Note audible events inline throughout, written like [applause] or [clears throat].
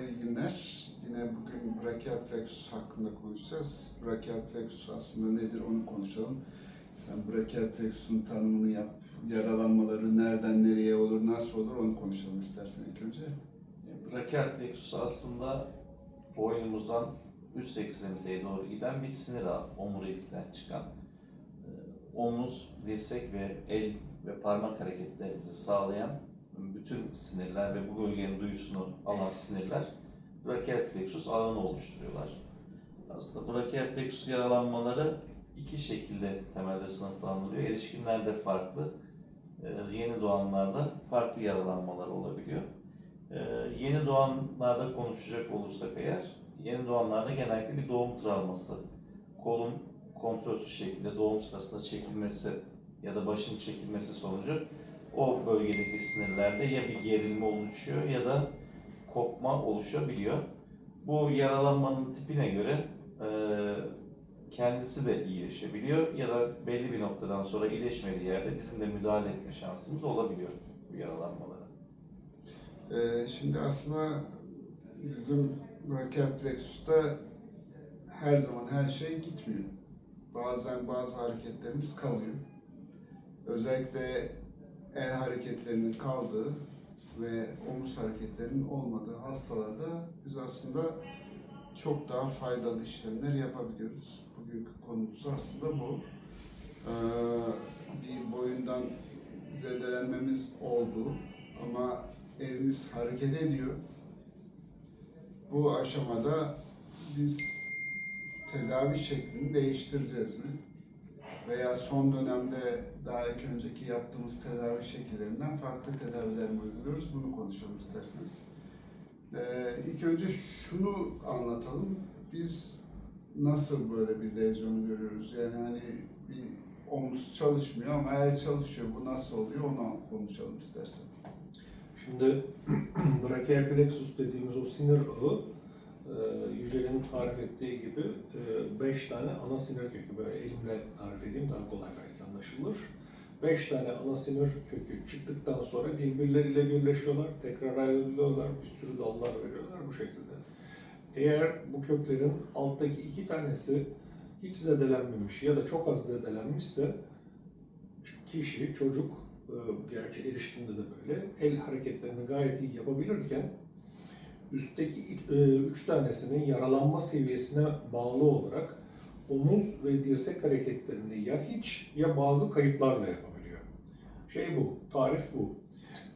iyi günler. Yine bugün brachial plexus hakkında konuşacağız. Brachial plexus aslında nedir onu konuşalım. Sen brachial plexus'un tanımını yap. Yaralanmaları nereden nereye olur, nasıl olur onu konuşalım istersen ilk önce. Brachial plexus aslında boynumuzdan üst ekstremiteye doğru giden bir sinir ağı, omurilikten çıkan. Ee, Omuz, dirsek ve el ve parmak hareketlerimizi sağlayan bütün sinirler ve bu bölgenin duyusunu alan sinirler brachial plexus ağını oluşturuyorlar. Aslında brachial plexus yaralanmaları iki şekilde temelde sınıflandırılıyor. Erişkinlerde farklı, e, yeni doğanlarda farklı yaralanmalar olabiliyor. Ee, yeni doğanlarda konuşacak olursak eğer, yeni doğanlarda genellikle bir doğum travması, kolun kontrolsüz şekilde doğum sırasında çekilmesi ya da başın çekilmesi sonucu o bölgedeki sinirlerde ya bir gerilme oluşuyor ya da kopma oluşabiliyor. Bu yaralanmanın tipine göre e, kendisi de iyileşebiliyor ya da belli bir noktadan sonra iyileşmediği yerde bizim de müdahale etme şansımız olabiliyor bu yaralanmalara. Ee, şimdi aslında bizim brachial plexus'ta her zaman her şey gitmiyor. Bazen bazı hareketlerimiz kalıyor. Özellikle el hareketlerinin kaldığı ve omuz hareketlerinin olmadığı hastalarda biz aslında çok daha faydalı işlemler yapabiliyoruz. Bugünkü konumuz aslında bu. Ee, bir boyundan zedelenmemiz oldu ama elimiz hareket ediyor. Bu aşamada biz tedavi şeklini değiştireceğiz mi? Veya son dönemde daha ilk önceki yaptığımız tedavi şekillerinden farklı tedaviler mi uyguluyoruz? Bunu konuşalım isterseniz. Ee, ilk önce şunu anlatalım. Biz nasıl böyle bir lezyonu görüyoruz? Yani hani bir omuz çalışmıyor ama el çalışıyor. Bu nasıl oluyor? Onu konuşalım istersen. Şimdi [clears throat] brachial plexus dediğimiz o sinir ağı Yücel'in tarif ettiği gibi 5 tane ana sinir kökü böyle elimle tarif edeyim daha kolay belki anlaşılır. 5 tane ana sinir kökü çıktıktan sonra birbirleriyle birleşiyorlar, tekrar ayrılıyorlar, bir sürü dallar veriyorlar bu şekilde. Eğer bu köklerin alttaki iki tanesi hiç zedelenmemiş ya da çok az zedelenmişse kişi, çocuk, e, gerçi erişkinde de böyle, el hareketlerini gayet iyi yapabilirken üstteki e, üç tanesinin yaralanma seviyesine bağlı olarak omuz ve dirsek hareketlerini ya hiç ya bazı kayıplarla yapabiliyor. Şey bu, tarif bu.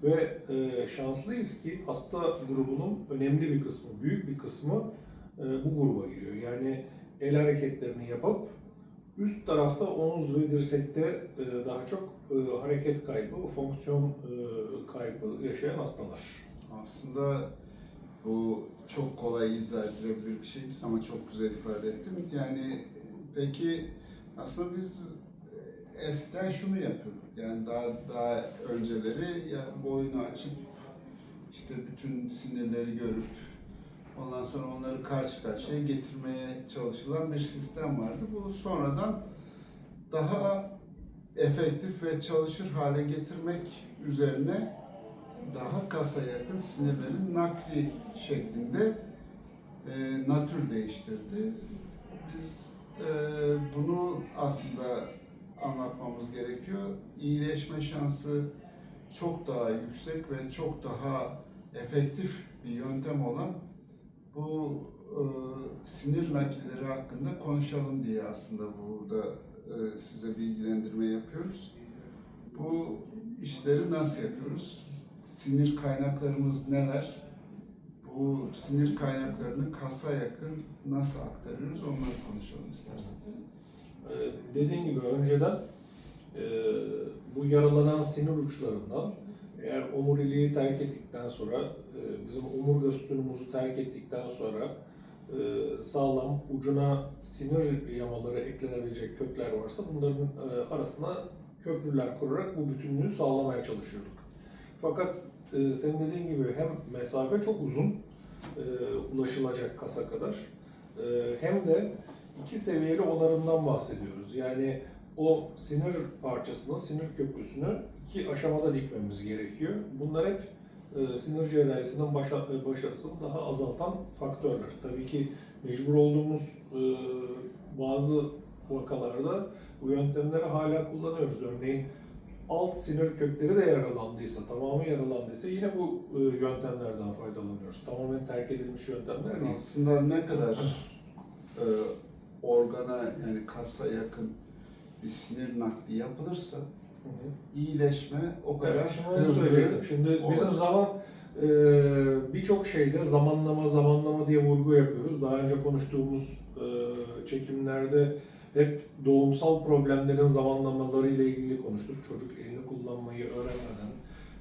Ve e, şanslıyız ki hasta grubunun önemli bir kısmı, büyük bir kısmı e, bu gruba giriyor. Yani el hareketlerini yapıp üst tarafta omuz ve dirsekte daha çok hareket kaybı, fonksiyon kaybı yaşayan hastalar. Aslında bu çok kolay izah edilebilir bir şey ama çok güzel ifade ettin. Yani peki aslında biz e, eskiden şunu yapıyorduk. Yani daha daha önceleri ya boynu açıp işte bütün sinirleri görüp ondan sonra onları karşı karşıya getirmeye çalışılan bir sistem vardı. Bu sonradan daha efektif ve çalışır hale getirmek üzerine daha kasa yakın sinirlerin nakli şeklinde e, natür değiştirdi. Biz e, bunu aslında anlatmamız gerekiyor. İyileşme şansı çok daha yüksek ve çok daha efektif bir yöntem olan bu e, sinir nakilleri hakkında konuşalım diye aslında burada e, size bilgilendirme yapıyoruz. Bu işleri nasıl yapıyoruz? Sinir kaynaklarımız neler? Bu sinir kaynaklarını kasa yakın nasıl aktarıyoruz? Onları konuşalım isterseniz. Ee, dediğim gibi önceden e, bu yaralanan sinir uçlarından eğer omuriliği terk ettikten sonra e, bizim omurga sütunumuzu terk ettikten sonra e, sağlam ucuna sinir yamaları eklenebilecek kökler varsa bunların arasına köprüler kurarak bu bütünlüğü sağlamaya çalışıyorduk. Fakat e, senin dediğin gibi hem mesafe çok uzun e, ulaşılacak kasa kadar e, hem de iki seviyeli onarımdan bahsediyoruz. Yani o sinir parçasını, sinir köprüsünü iki aşamada dikmemiz gerekiyor. Bunlar hep e, sinir cerrahisinin başa, başarısını daha azaltan faktörler. Tabii ki mecbur olduğumuz e, bazı vakalarda bu yöntemleri hala kullanıyoruz. Örneğin alt sinir kökleri de yaralandıysa, tamamı yaralandıysa yine bu e, yöntemlerden faydalanıyoruz. Tamamen terk edilmiş yöntemler değil. Aslında ne kadar e, organa yani kasa yakın bir sinir nakli yapılırsa Hı hı. iyileşme o kadar Evet, şimdi hızlı. Şimdi bizim zaman e, birçok şeyde zamanlama zamanlama diye vurgu yapıyoruz. Daha önce konuştuğumuz e, çekimlerde hep doğumsal problemlerin zamanlamaları ile ilgili konuştuk. Çocuk elini kullanmayı öğrenmeden,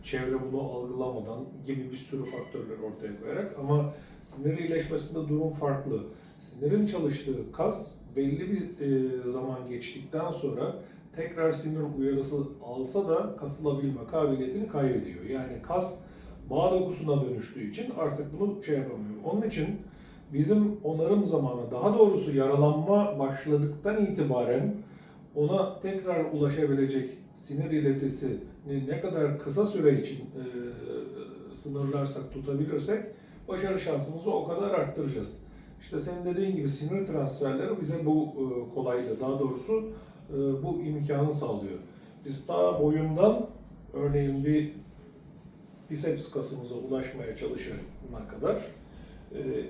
çevre bunu algılamadan gibi bir sürü faktörler ortaya koyarak ama sinir iyileşmesinde durum farklı. Sinirin çalıştığı kas belli bir e, zaman geçtikten sonra tekrar sinir uyarısı alsa da kasılabilme kabiliyetini kaybediyor. Yani kas bağ dokusuna dönüştüğü için artık bunu şey yapamıyor. Onun için bizim onarım zamanı, daha doğrusu yaralanma başladıktan itibaren ona tekrar ulaşabilecek sinir iletisini ne kadar kısa süre için e, sınırlarsak, tutabilirsek başarı şansımızı o kadar arttıracağız. İşte senin dediğin gibi sinir transferleri bize bu e, kolaylığı, daha doğrusu e, bu imkanı sağlıyor. Biz ta boyundan örneğin bir biceps kasımıza ulaşmaya çalışana kadar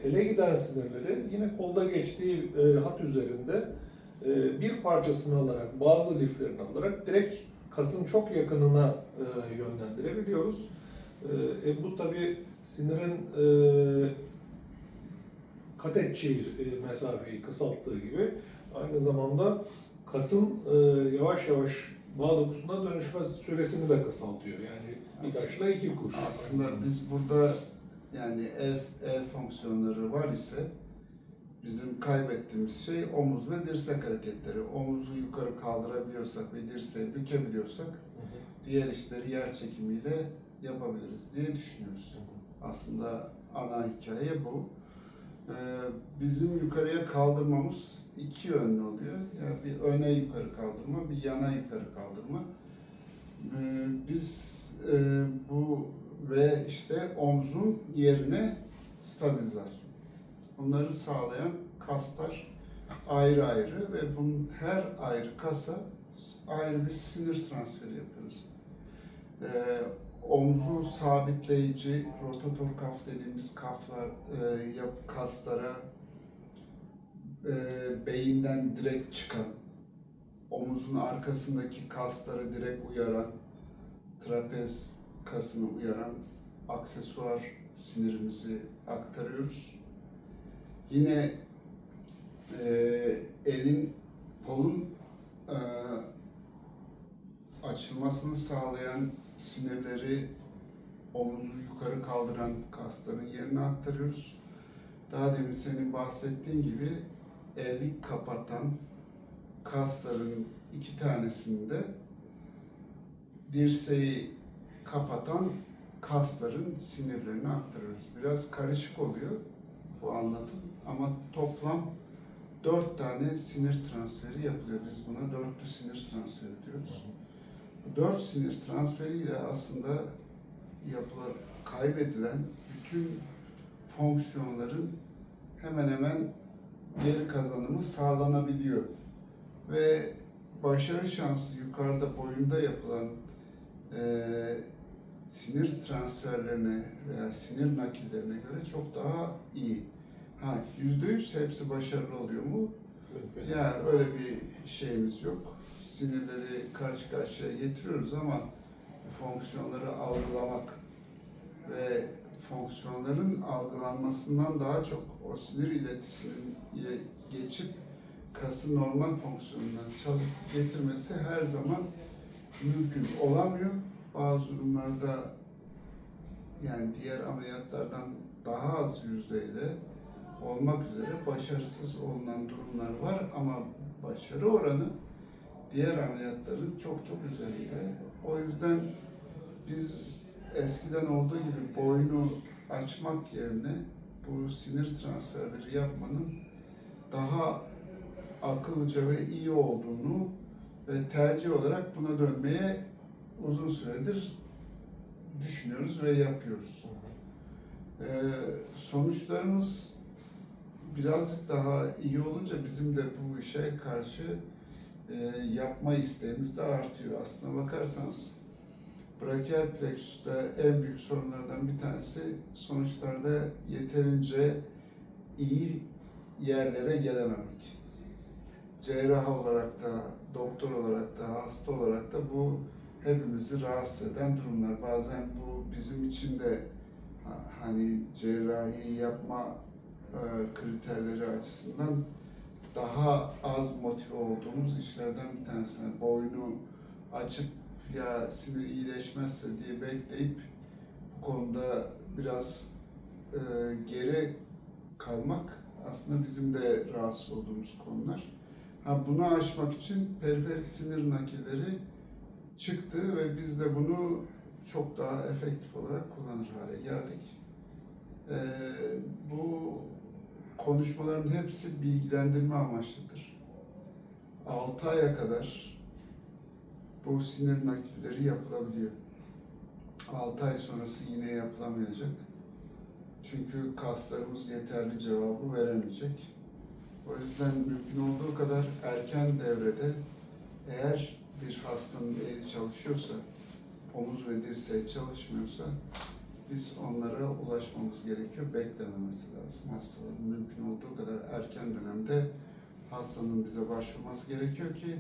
ele giden sinirleri yine kolda geçtiği e, hat üzerinde e, bir parçasını alarak, bazı liflerini alarak direkt kasın çok yakınına e, yönlendirebiliyoruz. E, e, bu tabi sinirin e, kat edeceği e, mesafeyi kısalttığı gibi aynı zamanda kasın e, yavaş yavaş bağ dokusuna dönüşme süresini de kısaltıyor. Yani birkaçla iki kuş. Aslında biz burada yani el, el fonksiyonları var ise bizim kaybettiğimiz şey omuz ve dirsek hareketleri. Omuzu yukarı kaldırabiliyorsak ve dirseği bükebiliyorsak Hı hı. diğer işleri yer çekimiyle yapabiliriz diye düşünüyoruz. Aslında ana hikaye bu. Ee, bizim yukarıya kaldırmamız iki yönlü oluyor. Yani bir öne yukarı kaldırma, bir yana yukarı kaldırma. Ee, biz e, bu ve işte omzun yerine stabilizasyon. Bunları sağlayan kaslar ayrı ayrı ve bunun her ayrı kasa ayrı bir sinir transferi yapıyoruz. Ee, omzu sabitleyici rotator kaf dediğimiz kaflar e, yap kaslara e, beyinden direkt çıkan omuzun arkasındaki kasları direkt uyaran trapez kasını uyaran aksesuar sinirimizi aktarıyoruz. Yine e, elin kolun e, açılmasını sağlayan sinirleri omuzu yukarı kaldıran kasların yerine aktarıyoruz. Daha demin senin bahsettiğin gibi eli kapatan kasların iki tanesinde dirseği kapatan kasların sinirlerini aktarıyoruz. Biraz karışık oluyor bu anlatım ama toplam dört tane sinir transferi yapılıyor. Biz buna dörtlü sinir transferi diyoruz. Bu dört sinir transferiyle aslında yapılan, kaybedilen bütün fonksiyonların hemen hemen geri kazanımı sağlanabiliyor. Ve başarı şansı yukarıda boyunda yapılan eee, sinir transferlerine veya sinir nakillerine göre çok daha iyi. Ha yüzde yüz hepsi başarılı oluyor mu? Mümkün. Ya öyle bir şeyimiz yok. Sinirleri karşı karşıya getiriyoruz ama fonksiyonları algılamak ve fonksiyonların algılanmasından daha çok o sinir iletisinin ile geçip kasın normal fonksiyonuna çalıp getirmesi her zaman mümkün olamıyor. Bazı durumlarda yani diğer ameliyatlardan daha az yüzdeyle olmak üzere başarısız olunan durumlar var ama başarı oranı diğer ameliyatların çok çok üzerinde. O yüzden biz eskiden olduğu gibi boynu açmak yerine bu sinir transferleri yapmanın daha akıllıca ve iyi olduğunu ve tercih olarak buna dönmeye uzun süredir düşünüyoruz ve yapıyoruz. Ee, sonuçlarımız birazcık daha iyi olunca bizim de bu işe karşı e, yapma isteğimiz de artıyor. Aslına bakarsanız brachial plexus'ta en büyük sorunlardan bir tanesi sonuçlarda yeterince iyi yerlere gelememek. Cerrah olarak da, doktor olarak da, hasta olarak da bu hepimizi rahatsız eden durumlar. Bazen bu bizim için de ha- hani cerrahi yapma e, kriterleri açısından daha az motive olduğumuz işlerden bir tanesi. Boynu açıp ya sinir iyileşmezse diye bekleyip bu konuda biraz e, geri kalmak aslında bizim de rahatsız olduğumuz konular. Ha, bunu aşmak için periferik sinir nakilleri çıktı ve biz de bunu çok daha efektif olarak kullanır hale geldik. Ee, bu konuşmaların hepsi bilgilendirme amaçlıdır. 6 aya kadar bu sinir nakilleri yapılabiliyor. 6 ay sonrası yine yapılamayacak. Çünkü kaslarımız yeterli cevabı veremeyecek. O yüzden mümkün olduğu kadar erken devrede eğer bir hastanın eli çalışıyorsa, omuz ve dirseği çalışmıyorsa biz onlara ulaşmamız gerekiyor. Beklememesi lazım. Hastaların mümkün olduğu kadar erken dönemde hastanın bize başvurması gerekiyor ki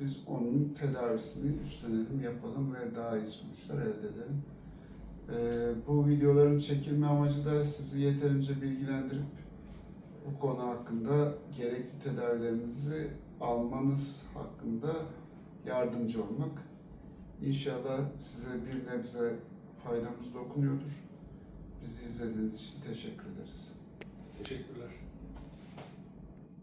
biz onun tedavisini üstlenelim, yapalım ve daha iyi sonuçlar elde edelim. Ee, bu videoların çekilme amacı da sizi yeterince bilgilendirip bu konu hakkında gerekli tedavilerinizi almanız hakkında yardımcı olmak. İnşallah size bir nebze faydamız dokunuyordur. Bizi izlediğiniz için teşekkür ederiz. Teşekkürler.